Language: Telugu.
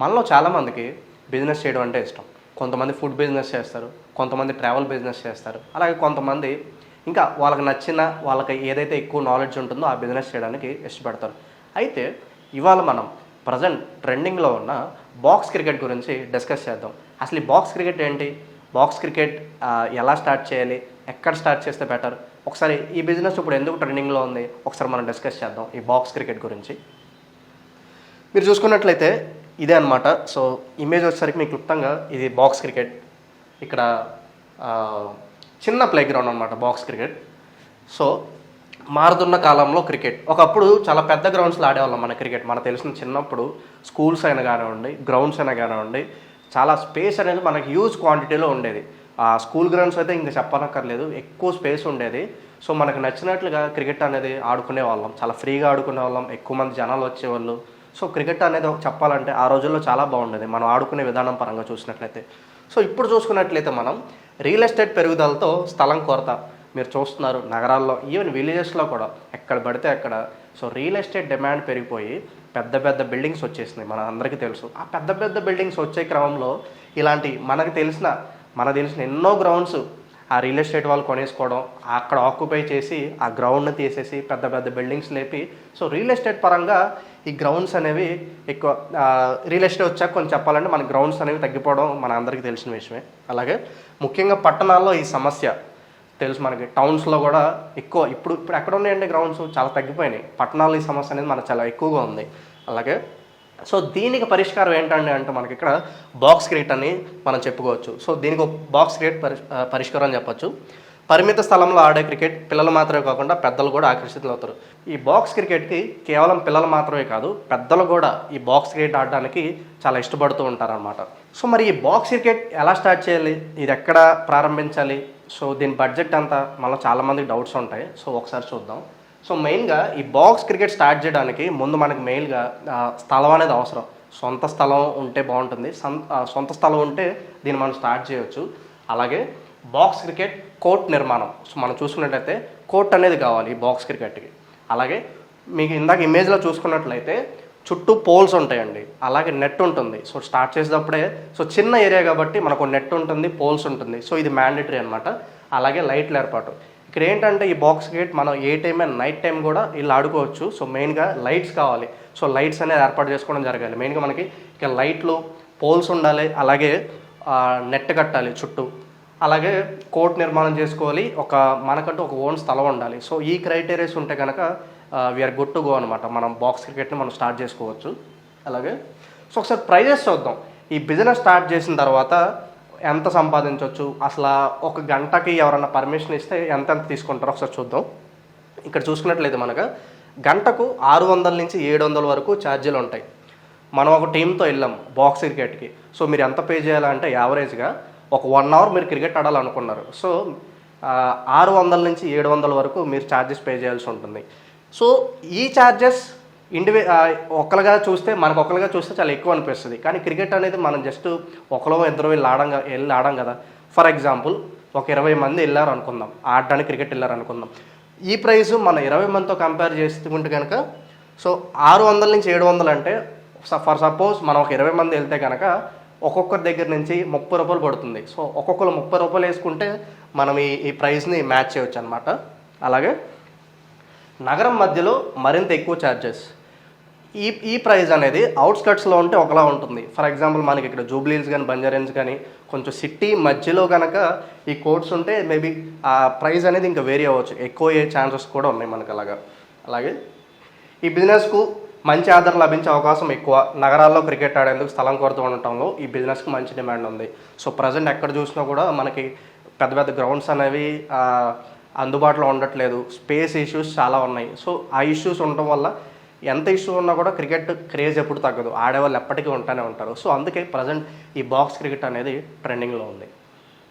మనలో చాలామందికి బిజినెస్ చేయడం అంటే ఇష్టం. కొంతమంది ఫుడ్ బిజినెస్ చేస్తారు కొంతమంది ట్రావెల్ బిజినెస్ చేస్తారు. అలాగే కొంతమంది ఇంకా వాళ్ళకి నచ్చిన వాళ్ళకి ఏదైతే ఎక్కువ నాలెడ్జ్ ఉంటుందో ఆ బిజినెస్ చేయడానికి ఇష్టపడతారు. అయితే ఇవాళ మనం ప్రజెంట్ ట్రెండింగ్లో ఉన్న బాక్స్ క్రికెట్ గురించి డిస్కస్ చేద్దాం. అసలు ఈ బాక్స్ క్రికెట్ ఏంటి? బాక్స్ క్రికెట్ ఎలా స్టార్ట్ చేయాలి? ఎక్కడ స్టార్ట్ చేస్తే బెటర్ ఒకసారి ఈ బిజినెస్ ఇప్పుడు ఎందుకు ట్రెండింగ్లో ఉంది? ఒకసారి మనం డిస్కస్ చేద్దాం ఈ బాక్స్ క్రికెట్ గురించి. మీరు చూసుకున్నట్లయితే ఇదే అనమాట సో ఇమేజ్ వచ్చేసరికి మీకు క్లుప్తంగా ఇది బాక్స్ క్రికెట్ ఇక్కడ చిన్న ప్లే గ్రౌండ్ అనమాట బాక్స్ క్రికెట్ సో మారుతున్న కాలంలో క్రికెట్ ఒకప్పుడు చాలా పెద్ద గ్రౌండ్స్లో ఆడేవాళ్ళం మన క్రికెట్ మనకు తెలిసిన చిన్నప్పుడు స్కూల్స్ అయినా కానివ్వండి గ్రౌండ్స్ అయినా కానివ్వండి చాలా స్పేస్ అనేది మనకి హ్యూజ్ క్వాంటిటీలో ఉండేది. ఆ స్కూల్ గ్రౌండ్స్ అయితే ఇంకా చెప్పనక్కర్లేదు ఎక్కువ స్పేస్ ఉండేది. సో మనకు నచ్చినట్లుగా క్రికెట్ అనేది ఆడుకునే వాళ్ళం చాలా ఫ్రీగా ఆడుకునే వాళ్ళం ఎక్కువ మంది జనాలు వచ్చేవాళ్ళు. సో క్రికెట్ అనేది చెప్పాలంటే ఆ రోజుల్లో చాలా బాగుండేది. మనం ఆడుకునే విధానం పరంగా చూసినట్లయితే. సో ఇప్పుడు చూసుకున్నట్లయితే మనం రియల్ ఎస్టేట్ పెరుగుదలతో స్థలం కొరత మీరు చూస్తున్నారు నగరాల్లో ఈవెన్ విలేజెస్లో కూడా ఎక్కడ పడితే అక్కడ. సో రియల్ ఎస్టేట్ డిమాండ్ పెరిగిపోయి పెద్ద పెద్ద బిల్డింగ్స్ వచ్చేసినాయి మన అందరికీ తెలుసు. ఆ పెద్ద పెద్ద బిల్డింగ్స్ వచ్చే క్రమంలో ఇలాంటి మనకు తెలిసిన మనకు తెలిసిన ఎన్నో గ్రౌండ్స్ ఆ రియల్ ఎస్టేట్ వాళ్ళు కొనేసుకోవడం అక్కడ ఆక్యుపై చేసి ఆ గ్రౌండ్ని తీసేసి పెద్ద పెద్ద బిల్డింగ్స్ లేపి. సో రియల్ ఎస్టేట్ పరంగా ఈ గ్రౌండ్స్ అనేవి ఎక్కువ రియల్ ఎస్టేట్ వచ్చాక కొంచెం చెప్పాలంటే మన గ్రౌండ్స్ అనేవి తగ్గిపోవడం మన అందరికీ తెలిసిన విషయమే. అలాగే ముఖ్యంగా పట్టణాల్లో ఈ సమస్య తెలుసు మనకి. టౌన్స్లో కూడా ఎక్కువ ఇప్పుడు ఇప్పుడు ఎక్కడ ఉన్నాయండి గ్రౌండ్స్ చాలా తగ్గిపోయినాయి. పట్టణాల్లో ఈ సమస్య అనేది మనకు చాలా ఎక్కువగా ఉంది. అలాగే సో దీనికి పరిష్కారం ఏంటండి అంటే మనకి ఇక్కడ బాక్స్ క్రియేట్ అని మనం చెప్పుకోవచ్చు. సో దీనికి ఒక బాక్స్ క్రియేట్ పరి పరిష్కారం అని చెప్పొచ్చు. పరిమిత స్థలంలో ఆడే క్రికెట్ పిల్లలు మాత్రమే కాకుండా పెద్దలు కూడా ఆకర్షితులు అవుతారు. ఈ బాక్స్ క్రికెట్కి కేవలం పిల్లలు మాత్రమే కాదు పెద్దలు కూడా ఈ బాక్స్ క్రికెట్ ఆడడానికి చాలా ఇష్టపడుతూ ఉంటారనమాట సో మరి ఈ బాక్స్ క్రికెట్ ఎలా స్టార్ట్ చేయాలి? ఇది ఎక్కడ ప్రారంభించాలి? సో దీని బడ్జెట్ అంతా మళ్ళీ చాలామందికి డౌట్స్ ఉంటాయి. సో ఒకసారి చూద్దాం. సో మెయిన్గా ఈ బాక్స్ క్రికెట్ స్టార్ట్ చేయడానికి ముందు మనకు మెయిన్గా స్థలం అనేది అవసరం. సొంత స్థలం ఉంటే బాగుంటుంది. సొం- సొంత స్థలం ఉంటే దీన్ని మనం స్టార్ట్ చేయవచ్చు అలాగే బాక్స్ క్రికెట్ కోర్ట్ నిర్మాణం. సో మనం చూసుకున్నట్లయితే కోర్ట్ అనేది కావాలి ఈ బాక్స్ క్రికెట్కి. అలాగే మీకు ఇందాక ఇమేజ్లో చూసుకున్నట్లయితే చుట్టూ పోల్స్ ఉంటాయండి. అలాగే నెట్ ఉంటుంది. సో స్టార్ట్ చేసేటప్పుడే సో చిన్న ఏరియా కాబట్టి మనకు నెట్ ఉంటుంది పోల్స్ ఉంటుంది. సో ఇది మ్యాండేటరీ అనమాట అలాగే లైట్ల ఏర్పాటు. ఇక్కడ ఏంటంటే ఈ బాక్స్ గేట్ మనం ఏ టైం అయినా నైట్ టైం కూడా వీళ్ళు ఆడుకోవచ్చు. సో మెయిన్గా లైట్స్ కావాలి. సో లైట్స్ అనేది ఏర్పాటు చేసుకోవడం జరగాలి. మెయిన్గా మనకి ఇక లైట్లు పోల్స్ ఉండాలి. అలాగే నెట్ కట్టాలి చుట్టూ. అలాగే కోర్ట్ నిర్మాణం చేసుకోవాలి. ఒక మనకంటూ ఒక ఓన్ స్థలం ఉండాలి. సో ఈ క్రైటీరియాస్ ఉంటే కనుక వీఆర్ గుడ్ టు గో అనమాట మనం బాక్స్ క్రికెట్ని మనం స్టార్ట్ చేసుకోవచ్చు. అలాగే సో ఒకసారి ప్రైజెస్ చూద్దాం. ఈ బిజినెస్ స్టార్ట్ చేసిన తర్వాత ఎంత సంపాదించవచ్చు అసలు ఒక గంటకి ఎవరన్నా పర్మిషన్ ఇస్తే ఎంత ఎంత తీసుకుంటారో ఒకసారి చూద్దాం. ఇక్కడ చూసుకున్నట్లయితే మనకు గంటకు ఆరు వందల నుంచి ఏడు వందల వరకు ఛార్జీలు ఉంటాయి. మనం ఒక టీంతో వెళ్ళాం బాక్స్ క్రికెట్కి. సో మీరు ఎంత పే చేయాలంటే యావరేజ్గా ఒక వన్ అవర్ మీరు క్రికెట్ ఆడాలనుకున్నారు. సో ఆరు వందల నుంచి ఏడు వందల వరకు మీరు ఛార్జెస్ పే చేయాల్సి ఉంటుంది. సో ఈ ఛార్జెస్ ఇండివి ఆ, ఒక్కలుగా చూస్తే మనకు ఒక్కలుగా చూస్తే చాలా ఎక్కువ అనిపిస్తుంది. కానీ క్రికెట్ అనేది మనం జస్ట్ ఒకరో ఇద్దరు వెళ్ళి ఆడం వెళ్ళి ఆడం కదా. ఫర్ ఎగ్జాంపుల్ ఒక ఇరవై మంది వెళ్ళారు అనుకుందాం. ఆడడానికి క్రికెట్ వెళ్ళారు అనుకుందాం. ఈ ప్రైస్ మన ఇరవై మందితో కంపేర్ చేసుకుంటే కనుక సో ఆరు వందల నుంచి ఏడు వందలు అంటే ఫర్ సపోజ్ మనం ఒక ఇరవై మంది వెళ్తే కనుక ఒక్కొక్కరి దగ్గర నుంచి ముప్పై రూపాయలు పడుతుంది. సో ఒక్కొక్కరు ముప్పై రూపాయలు వేసుకుంటే మనం ఈ ఈ ప్రైస్ని మ్యాచ్ చేయొచ్చు అనమాట అలాగే నగరం మధ్యలో మరింత ఎక్కువ ఛార్జెస్ ఈ ఈ ప్రైస్ అనేది అవుట్స్కట్స్లో ఉంటే ఒకలా ఉంటుంది. ఫర్ ఎగ్జాంపుల్ మనకి ఇక్కడ జూబ్లీన్స్ కానీ బంజారెన్స్ కానీ కొంచెం సిటీ మధ్యలో కనుక ఈ కోర్ట్స్ ఉంటే మేబీ ఆ ప్రైస్ అనేది ఇంకా వేరీ అవ్వచ్చు. ఎక్కువ అయ్యే ఛాన్సెస్ కూడా ఉన్నాయి మనకు అలాగా. అలాగే ఈ బిజినెస్కు మంచి ఆదరణ లభించే అవకాశం ఎక్కువ. నగరాల్లో క్రికెట్ ఆడేందుకు స్థలం కొరత ఉండటంలో ఈ బిజినెస్కి మంచి డిమాండ్ ఉంది. సో ప్రజెంట్ ఎక్కడ చూసినా కూడా మనకి పెద్ద పెద్ద గ్రౌండ్స్ అనేవి అందుబాటులో ఉండట్లేదు. స్పేస్ ఇష్యూస్ చాలా ఉన్నాయి. సో ఆ ఇష్యూస్ ఉండటం వల్ల ఎంత ఇష్యూ ఉన్నా కూడా క్రికెట్ క్రేజ్ ఎప్పుడు తగ్గదు. ఆడేవాళ్ళు ఎప్పటికీ ఉంటానే ఉంటారు. సో అందుకే ప్రజెంట్ ఈ బాక్స్ క్రికెట్ అనేది ట్రెండింగ్లో ఉంది.